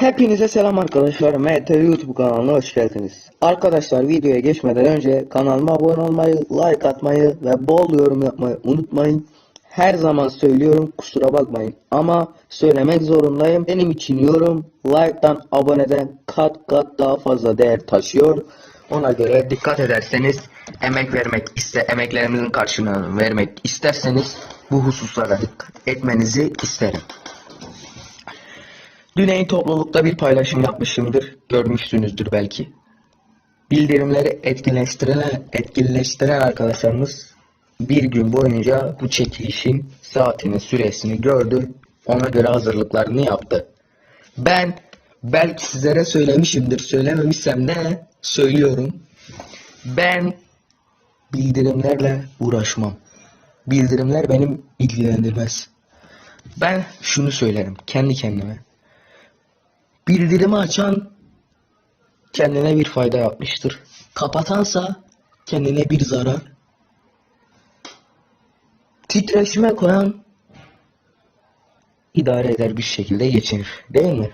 Hepinize selam arkadaşlar. MT YouTube kanalına hoş geldiniz. Arkadaşlar videoya geçmeden önce kanalıma abone olmayı, like atmayı ve bol yorum yapmayı unutmayın. Her zaman söylüyorum kusura bakmayın ama söylemek zorundayım. Benim için yorum like'tan aboneden kat kat daha fazla değer taşıyor. Ona göre dikkat ederseniz emek vermek iste emeklerimizin karşılığını vermek isterseniz bu hususlara dikkat etmenizi isterim. Düneyin toplulukta bir paylaşım yapmışımdır. Görmüşsünüzdür belki. Bildirimleri etkileştiren, etkileştiren arkadaşlarımız bir gün boyunca bu çekilişin saatini, süresini gördü. Ona göre hazırlıklarını yaptı. Ben belki sizlere söylemişimdir. Söylememişsem de söylüyorum. Ben bildirimlerle uğraşmam. Bildirimler benim ilgilendirmez. Ben şunu söylerim kendi kendime. Bildirimi açan kendine bir fayda yapmıştır. Kapatansa kendine bir zarar. Titreşime koyan idare eder bir şekilde geçinir. Değil mi?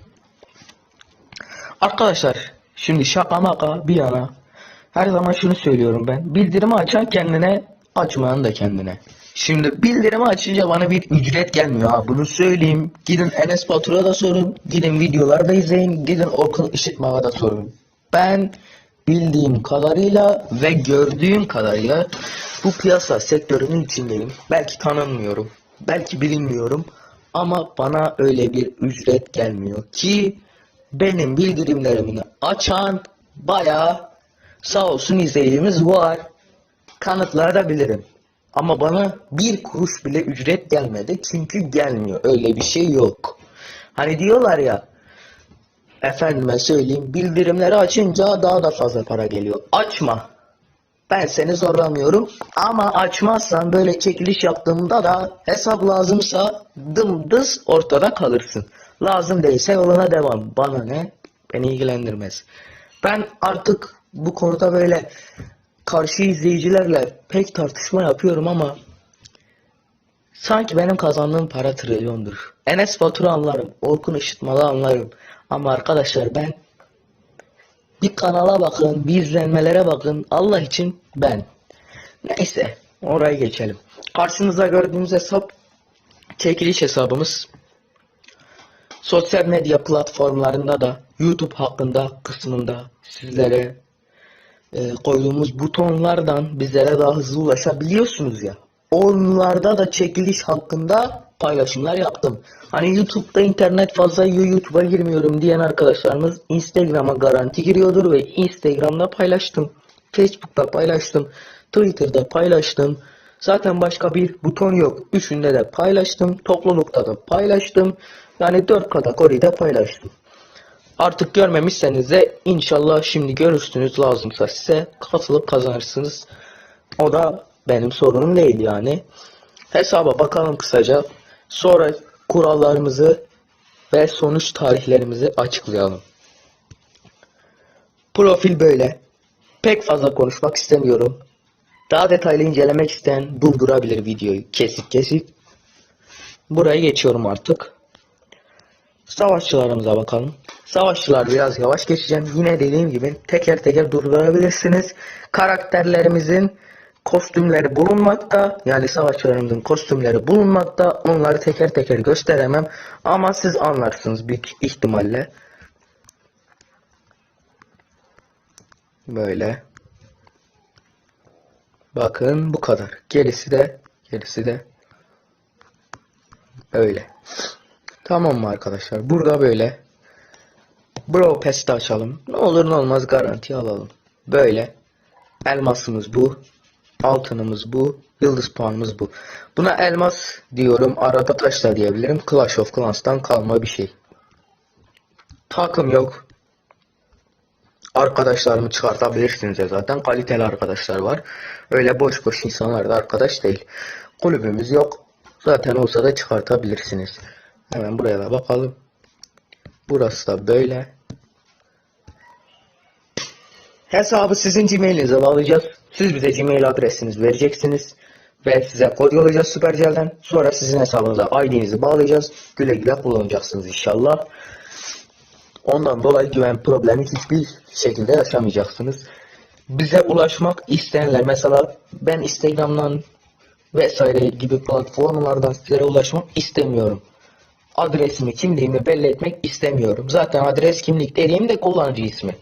Arkadaşlar şimdi şaka maka bir yana her zaman şunu söylüyorum ben. Bildirimi açan kendine açmayan da kendine. Şimdi bildirimi açınca bana bir ücret gelmiyor ha bunu söyleyeyim. Gidin Enes Batur'a da sorun. Gidin videolarda izleyin. Gidin Orkun Işıtmak'a da sorun. Ben bildiğim kadarıyla ve gördüğüm kadarıyla bu piyasa sektörünün içindeyim. Belki tanınmıyorum. Belki bilinmiyorum. Ama bana öyle bir ücret gelmiyor ki benim bildirimlerimi açan bayağı sağ olsun izleyicimiz var. Kanıtlayabilirim. Ama bana bir kuruş bile ücret gelmedi çünkü gelmiyor. Öyle bir şey yok. Hani diyorlar ya efendime söyleyeyim bildirimleri açınca daha da fazla para geliyor. Açma. Ben seni zorlamıyorum ama açmazsan böyle çekiliş yaptığımda da hesap lazımsa dımdız ortada kalırsın. Lazım değilse yoluna devam. Bana ne? Beni ilgilendirmez. Ben artık bu konuda böyle karşı izleyicilerle pek tartışma yapıyorum ama sanki benim kazandığım para trilyondur. Enes Batur'u anlarım, Orkun Işıtmalı anlarım. Ama arkadaşlar ben bir kanala bakın, bir izlenmelere bakın. Allah için ben. Neyse, oraya geçelim. Karşınızda gördüğünüz hesap çekiliş hesabımız. Sosyal medya platformlarında da YouTube hakkında kısmında sizlere e, koyduğumuz butonlardan bizlere daha hızlı ulaşabiliyorsunuz ya. Onlarda da çekiliş hakkında paylaşımlar yaptım. Hani YouTube'da internet fazla yiyor YouTube'a girmiyorum diyen arkadaşlarımız Instagram'a garanti giriyordur ve Instagram'da paylaştım. Facebook'ta paylaştım. Twitter'da paylaştım. Zaten başka bir buton yok. Üçünde de paylaştım. Toplulukta da paylaştım. Yani dört kategoride paylaştım. Artık görmemişseniz de inşallah şimdi görürsünüz lazımsa size katılıp kazanırsınız. O da benim sorunum değil yani. Hesaba bakalım kısaca. Sonra kurallarımızı ve sonuç tarihlerimizi açıklayalım. Profil böyle. Pek fazla konuşmak istemiyorum. Daha detaylı incelemek isteyen durdurabilir videoyu kesik kesik. Buraya geçiyorum artık. Savaşçılarımıza bakalım. Savaşçılar biraz yavaş geçeceğim. Yine dediğim gibi teker teker durdurabilirsiniz. Karakterlerimizin kostümleri bulunmakta. Yani savaşçılarımızın kostümleri bulunmakta. Onları teker teker gösteremem. Ama siz anlarsınız büyük ihtimalle. Böyle. Bakın bu kadar. Gerisi de gerisi de öyle. Tamam mı arkadaşlar? Burada böyle. Bro Pass'te açalım. Ne olur ne olmaz garanti alalım. Böyle. Elmasımız bu. Altınımız bu. Yıldız puanımız bu. Buna elmas diyorum. Arada taş da diyebilirim. Clash of Clans'tan kalma bir şey. Takım yok. Arkadaşlarımı çıkartabilirsiniz ya zaten. Kaliteli arkadaşlar var. Öyle boş boş insanlar da arkadaş değil. Kulübümüz yok. Zaten olsa da çıkartabilirsiniz. Hemen buraya da bakalım. Burası da böyle. Hesabı sizin Gmail'inize bağlayacağız. Siz bize Gmail adresinizi vereceksiniz. Ve size kod yollayacağız Süpercel'den. Sonra sizin hesabınıza ID'nizi bağlayacağız. Güle güle kullanacaksınız inşallah. Ondan dolayı güven problemi hiçbir şekilde yaşamayacaksınız. Bize ulaşmak isteyenler mesela ben Instagram'dan vesaire gibi platformlardan sizlere ulaşmak istemiyorum. Adresimi, kimliğimi belli etmek istemiyorum. Zaten adres kimlik dediğim de kullanıcı ismi.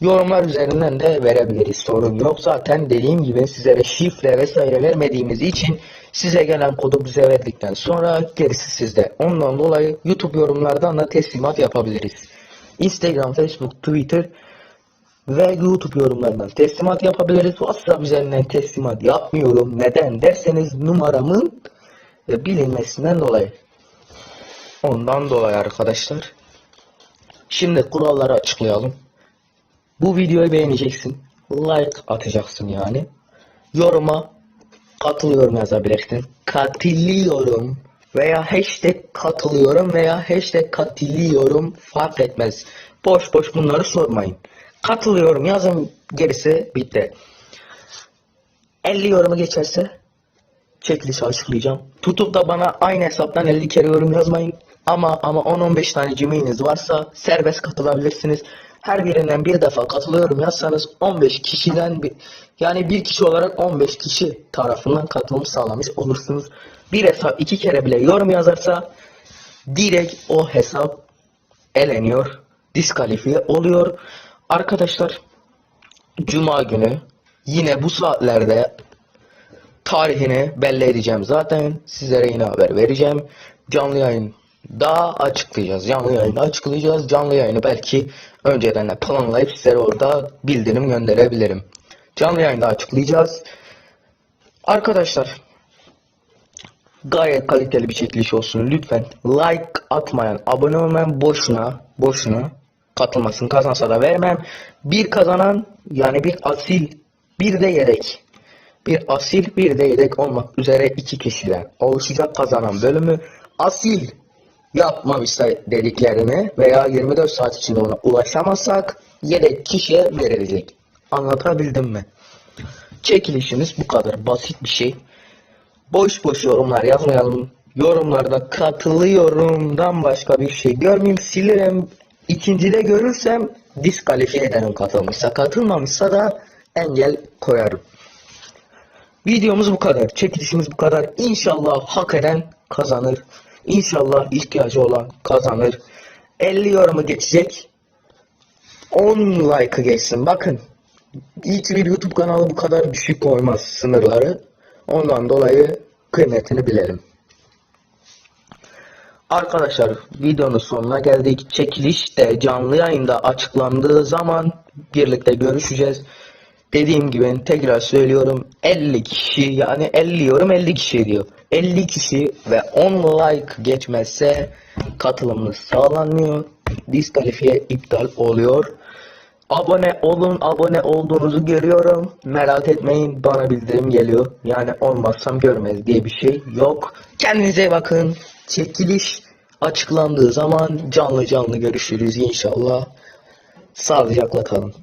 Yorumlar üzerinden de verebiliriz. Sorun yok. Zaten dediğim gibi sizlere şifre vesaire vermediğimiz için size gelen kodu bize verdikten sonra gerisi sizde. Ondan dolayı YouTube yorumlardan da teslimat yapabiliriz. Instagram, Facebook, Twitter ve YouTube yorumlarından teslimat yapabiliriz. WhatsApp üzerinden teslimat yapmıyorum. Neden derseniz numaramın e, bilinmesinden dolayı. Ondan dolayı arkadaşlar. Şimdi kuralları açıklayalım. Bu videoyu beğeneceksin. Like atacaksın yani. Yoruma katılıyorum yazabilirsin. Katılıyorum veya hashtag katılıyorum veya hashtag katılıyorum fark etmez. Boş boş bunları sormayın. Katılıyorum yazın gerisi bitti. 50 yorumu geçerse çekilişi açıklayacağım. Tutup da bana aynı hesaptan 50 kere yorum yazmayın. Ama ama 10-15 tane cimriğiniz varsa serbest katılabilirsiniz. Her birinden bir defa katılıyorum yazsanız 15 kişiden bir yani bir kişi olarak 15 kişi tarafından katılım sağlamış olursunuz. Bir hesap iki kere bile yorum yazarsa direkt o hesap eleniyor. Diskalifiye oluyor. Arkadaşlar Cuma günü yine bu saatlerde tarihini belli edeceğim zaten. Sizlere yine haber vereceğim. Canlı yayın daha açıklayacağız. Canlı yayını açıklayacağız. Canlı yayını belki önceden de planlayıp sizlere orada bildirim gönderebilirim. Canlı yayında açıklayacağız. Arkadaşlar gayet kaliteli bir çekiliş olsun. Lütfen like atmayan, abone olmayan boşuna, boşuna katılmasın. Kazansa da vermem. Bir kazanan yani bir asil, bir de yedek. Bir asil, bir de yedek olmak üzere iki kişiden oluşacak kazanan bölümü asil yapmamışsa dediklerini veya 24 saat içinde ona ulaşamazsak yedek kişiye verilecek. Anlatabildim mi? Çekilişimiz bu kadar basit bir şey. Boş boş yorumlar yazmayalım. Yorumlarda katılıyorumdan başka bir şey görmeyeyim silirim. İkincide görürsem diskalifiye ederim katılmışsa. Katılmamışsa da engel koyarım. Videomuz bu kadar. Çekilişimiz bu kadar. İnşallah hak eden kazanır. İnşallah ihtiyacı olan kazanır. 50 yorumu geçecek. 10 like'ı geçsin. Bakın. Hiç bir YouTube kanalı bu kadar düşük koymaz sınırları. Ondan dolayı kıymetini bilelim. Arkadaşlar videonun sonuna geldik. Çekiliş de canlı yayında açıklandığı zaman birlikte görüşeceğiz. Dediğim gibi tekrar söylüyorum 50 kişi yani 50 yorum 50 kişi diyor. 50 kişi ve 10 like geçmezse katılımınız sağlanmıyor. Diskalifiye iptal oluyor. Abone olun, abone olduğunuzu görüyorum. Merak etmeyin, bana bildirim geliyor. Yani olmazsam görmez diye bir şey yok. Kendinize bakın. Çekiliş açıklandığı zaman canlı canlı görüşürüz inşallah. Sağlıcakla kalın.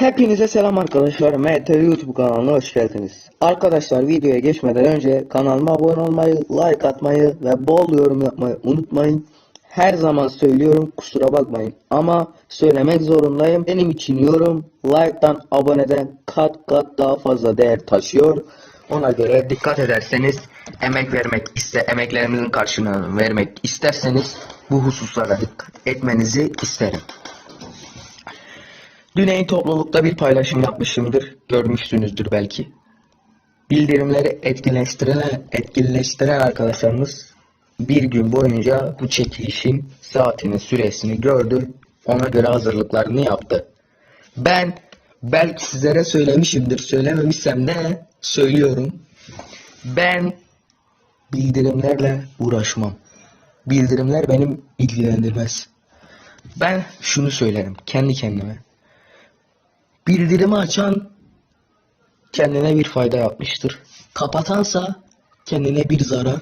Hepinize selam arkadaşlar. MT YouTube kanalına hoş geldiniz. Arkadaşlar videoya geçmeden önce kanalıma abone olmayı, like atmayı ve bol yorum yapmayı unutmayın. Her zaman söylüyorum kusura bakmayın ama söylemek zorundayım. Benim için yorum like'tan aboneden kat kat daha fazla değer taşıyor. Ona göre dikkat ederseniz emek vermek iste emeklerimizin karşılığını vermek isterseniz bu hususlara dikkat etmenizi isterim. Düneyin toplulukta bir paylaşım yapmışımdır. Görmüşsünüzdür belki. Bildirimleri etkileştiren, etkileştiren arkadaşlarımız bir gün boyunca bu çekilişin saatini, süresini gördü. Ona göre hazırlıklarını yaptı. Ben belki sizlere söylemişimdir. Söylememişsem de söylüyorum. Ben bildirimlerle uğraşmam. Bildirimler benim ilgilendirmez. Ben şunu söylerim kendi kendime. Bildirimi açan kendine bir fayda yapmıştır. Kapatansa kendine bir zarar.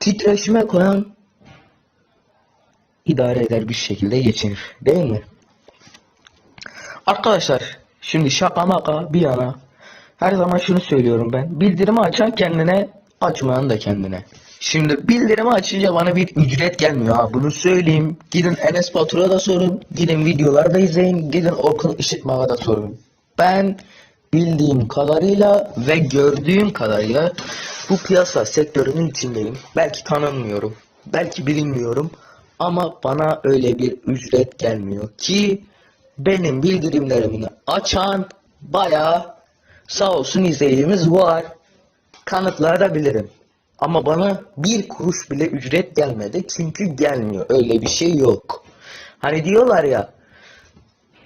Titreşime koyan idare eder bir şekilde geçinir. Değil mi? Arkadaşlar Şimdi şaka maka bir yana. Her zaman şunu söylüyorum ben. Bildirimi açan kendine, açmayan da kendine. Şimdi bildirimi açınca bana bir ücret gelmiyor ha bunu söyleyeyim. Gidin Enes Batur'a da sorun. Gidin videolarda izleyin. Gidin Orkun Işıtmak'a da sorun. Ben bildiğim kadarıyla ve gördüğüm kadarıyla bu piyasa sektörünün içindeyim. Belki tanınmıyorum. Belki bilinmiyorum. Ama bana öyle bir ücret gelmiyor ki benim bildirimlerimi açan bayağı sağ olsun izleyicimiz var. Kanıtlayabilirim. Ama bana bir kuruş bile ücret gelmedi. Çünkü gelmiyor. Öyle bir şey yok. Hani diyorlar ya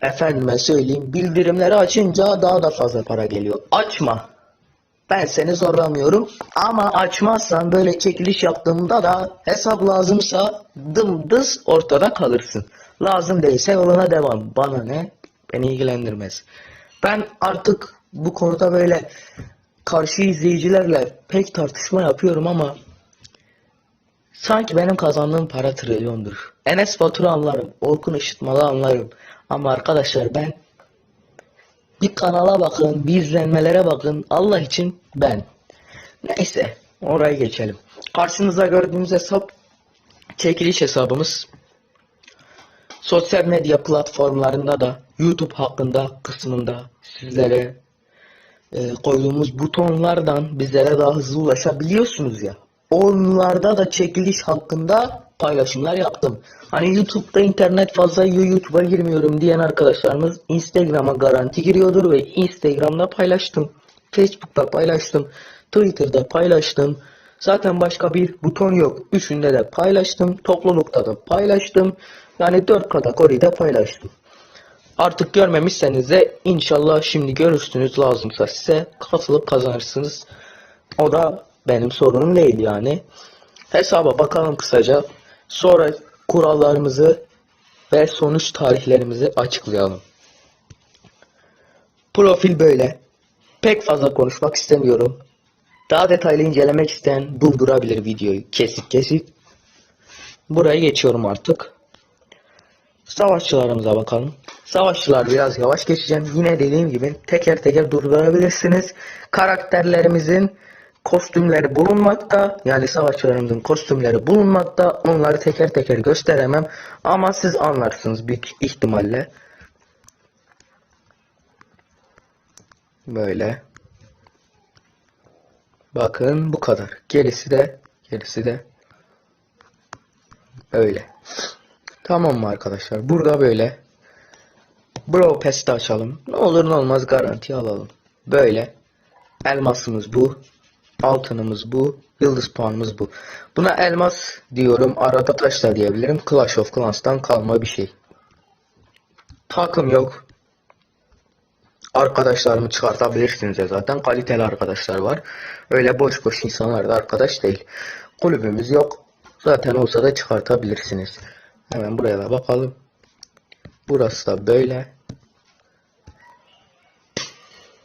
efendime söyleyeyim bildirimleri açınca daha da fazla para geliyor. Açma. Ben seni zorlamıyorum ama açmazsan böyle çekiliş yaptığımda da hesap lazımsa dımdız ortada kalırsın. Lazım değilse yoluna devam. Bana ne? Beni ilgilendirmez. Ben artık bu konuda böyle karşı izleyicilerle pek tartışma yapıyorum ama sanki benim kazandığım para trilyondur. Enes Batur'u anlarım. Orkun Işıtmalı anlarım. Ama arkadaşlar ben bir kanala bakın, bir izlenmelere bakın. Allah için ben. Neyse, oraya geçelim. Karşınızda gördüğünüz hesap çekiliş hesabımız. Sosyal medya platformlarında da YouTube hakkında kısmında sizlere e, koyduğumuz butonlardan bizlere daha hızlı ulaşabiliyorsunuz ya. Onlarda da çekiliş hakkında paylaşımlar yaptım. Hani YouTube'da internet fazla YouTube'a girmiyorum diyen arkadaşlarımız Instagram'a garanti giriyordur ve Instagram'da paylaştım. Facebook'ta paylaştım. Twitter'da paylaştım. Zaten başka bir buton yok. Üçünde de paylaştım. Toplulukta da paylaştım. Yani dört kategoride paylaştım. Artık görmemişseniz de inşallah şimdi görürsünüz lazımsa size katılıp kazanırsınız. O da benim sorunum değil yani. Hesaba bakalım kısaca. Sonra kurallarımızı ve sonuç tarihlerimizi açıklayalım. Profil böyle. Pek fazla konuşmak istemiyorum. Daha detaylı incelemek isteyen durdurabilir videoyu kesik kesik. Buraya geçiyorum artık. Savaşçılarımıza bakalım. Savaşçılar biraz yavaş geçeceğim. Yine dediğim gibi teker teker durdurabilirsiniz. Karakterlerimizin kostümleri bulunmakta. Yani savaşçılarımızın kostümleri bulunmakta. Onları teker teker gösteremem. Ama siz anlarsınız büyük ihtimalle. Böyle. Bakın bu kadar. Gerisi de gerisi de öyle. Tamam mı arkadaşlar? Burada böyle. Bro Pass'te açalım. Ne olur ne olmaz garanti alalım. Böyle. Elmasımız bu. Altınımız bu. Yıldız puanımız bu. Buna elmas diyorum. Arada taş da diyebilirim. Clash of Clans'tan kalma bir şey. Takım yok. Arkadaşlarımı çıkartabilirsiniz ya zaten. Kaliteli arkadaşlar var. Öyle boş boş insanlar da arkadaş değil. Kulübümüz yok. Zaten olsa da çıkartabilirsiniz. Hemen buraya da bakalım. Burası da böyle.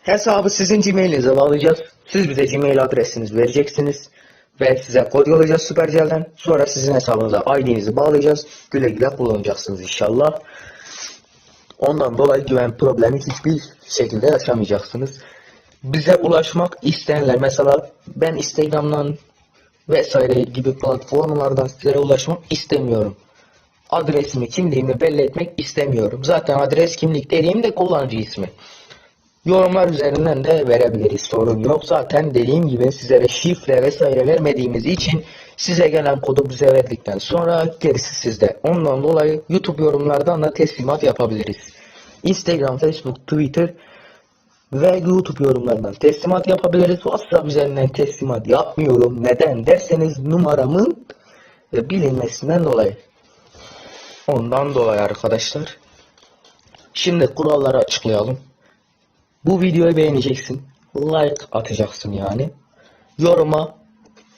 Hesabı sizin Gmail'inize bağlayacağız. Siz bize Gmail adresinizi vereceksiniz. Ve size kod yollayacağız Supercell'den. Sonra sizin hesabınıza ID'nizi bağlayacağız. Güle güle kullanacaksınız inşallah. Ondan dolayı güven problemi hiçbir şekilde yaşamayacaksınız. Bize ulaşmak isteyenler mesela ben Instagram'dan vesaire gibi platformlardan sizlere ulaşmak istemiyorum. Adresimi, kimliğimi belli etmek istemiyorum. Zaten adres kimlik dediğim de kullanıcı ismi. Yorumlar üzerinden de verebiliriz. Sorun yok. Zaten dediğim gibi sizlere şifre vesaire vermediğimiz için size gelen kodu bize verdikten sonra gerisi sizde. Ondan dolayı YouTube yorumlardan da teslimat yapabiliriz. Instagram, Facebook, Twitter ve YouTube yorumlarından teslimat yapabiliriz. WhatsApp üzerinden teslimat yapmıyorum. Neden derseniz numaramın bilinmesinden dolayı. Ondan dolayı arkadaşlar. Şimdi kuralları açıklayalım. Bu videoyu beğeneceksin. Like atacaksın yani. Yoruma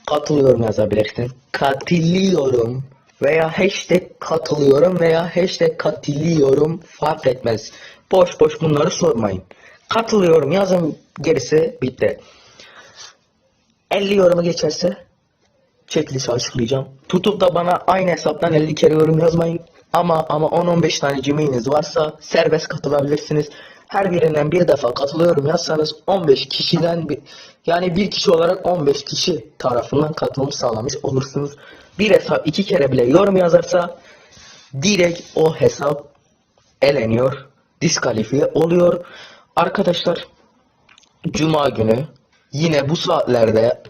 katılıyorum yazabilirsin. Katılıyorum veya hashtag katılıyorum veya hashtag katılıyorum fark etmez. Boş boş bunları sormayın. Katılıyorum yazın gerisi bitti. 50 yorumu geçerse çekilişi açıklayacağım. Tutup da bana aynı hesaptan 50 kere yorum yazmayın. Ama ama 10-15 tane Gmail'iniz varsa serbest katılabilirsiniz. her birinden bir defa katılıyorum yazsanız 15 kişiden bir yani bir kişi olarak 15 kişi tarafından katılım sağlamış olursunuz. Bir hesap iki kere bile yorum yazarsa direkt o hesap eleniyor, diskalifiye oluyor. Arkadaşlar Cuma günü yine bu saatlerde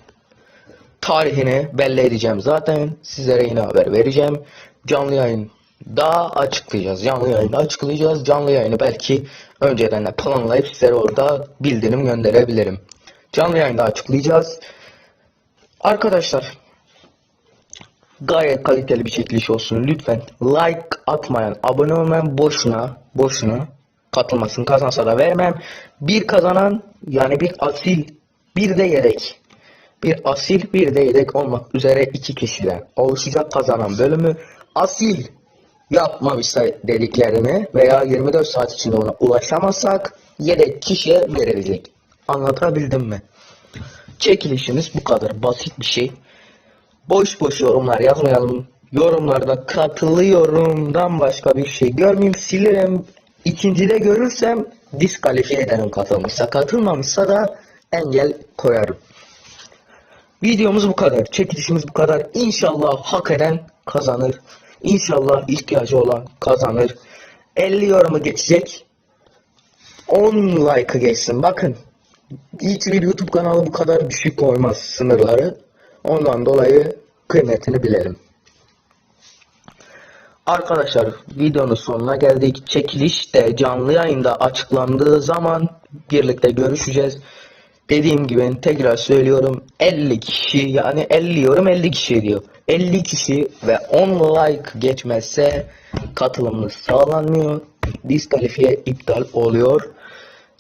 tarihini belli edeceğim zaten. Sizlere yine haber vereceğim. Canlı yayın daha açıklayacağız. Canlı yayını açıklayacağız. Canlı yayını belki önceden de planlayıp sizlere orada bildirim gönderebilirim. Canlı yayında açıklayacağız. Arkadaşlar gayet kaliteli bir çekiliş olsun. Lütfen like atmayan, abone olmayan boşuna, boşuna katılmasın. Kazansa da vermem. Bir kazanan yani bir asil, bir de yedek. Bir asil, bir de yedek olmak üzere iki kişiden oluşacak kazanan bölümü. Asil yapmamışsa dediklerini veya 24 saat içinde ona ulaşamazsak yedek kişiye verilecek. Anlatabildim mi? Çekilişimiz bu kadar basit bir şey. Boş boş yorumlar yazmayalım. Yorumlarda katılıyorumdan başka bir şey görmeyeyim. Silerim. İkincide görürsem diskalifiye ederim katılmışsa. Katılmamışsa da engel koyarım. Videomuz bu kadar. Çekilişimiz bu kadar. İnşallah hak eden kazanır. İnşallah ihtiyacı olan kazanır. 50 yorumu geçecek. 10 like'ı geçsin. Bakın. Hiçbir YouTube kanalı bu kadar düşük koymaz sınırları. Ondan dolayı kıymetini bilelim. Arkadaşlar videonun sonuna geldik. Çekiliş de canlı yayında açıklandığı zaman birlikte görüşeceğiz. Dediğim gibi tekrar söylüyorum 50 kişi yani 50 yorum 50 kişi diyor. 50 kişi ve 10 like geçmezse katılımınız sağlanmıyor. Diskalifiye iptal oluyor.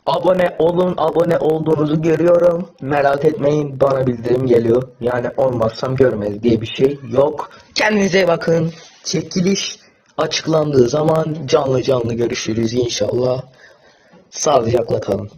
Abone olun, abone olduğunuzu görüyorum. Merak etmeyin, bana bildirim geliyor. Yani olmazsam görmez diye bir şey yok. Kendinize bakın. Çekiliş açıklandığı zaman canlı canlı görüşürüz inşallah. Sağlıcakla kalın.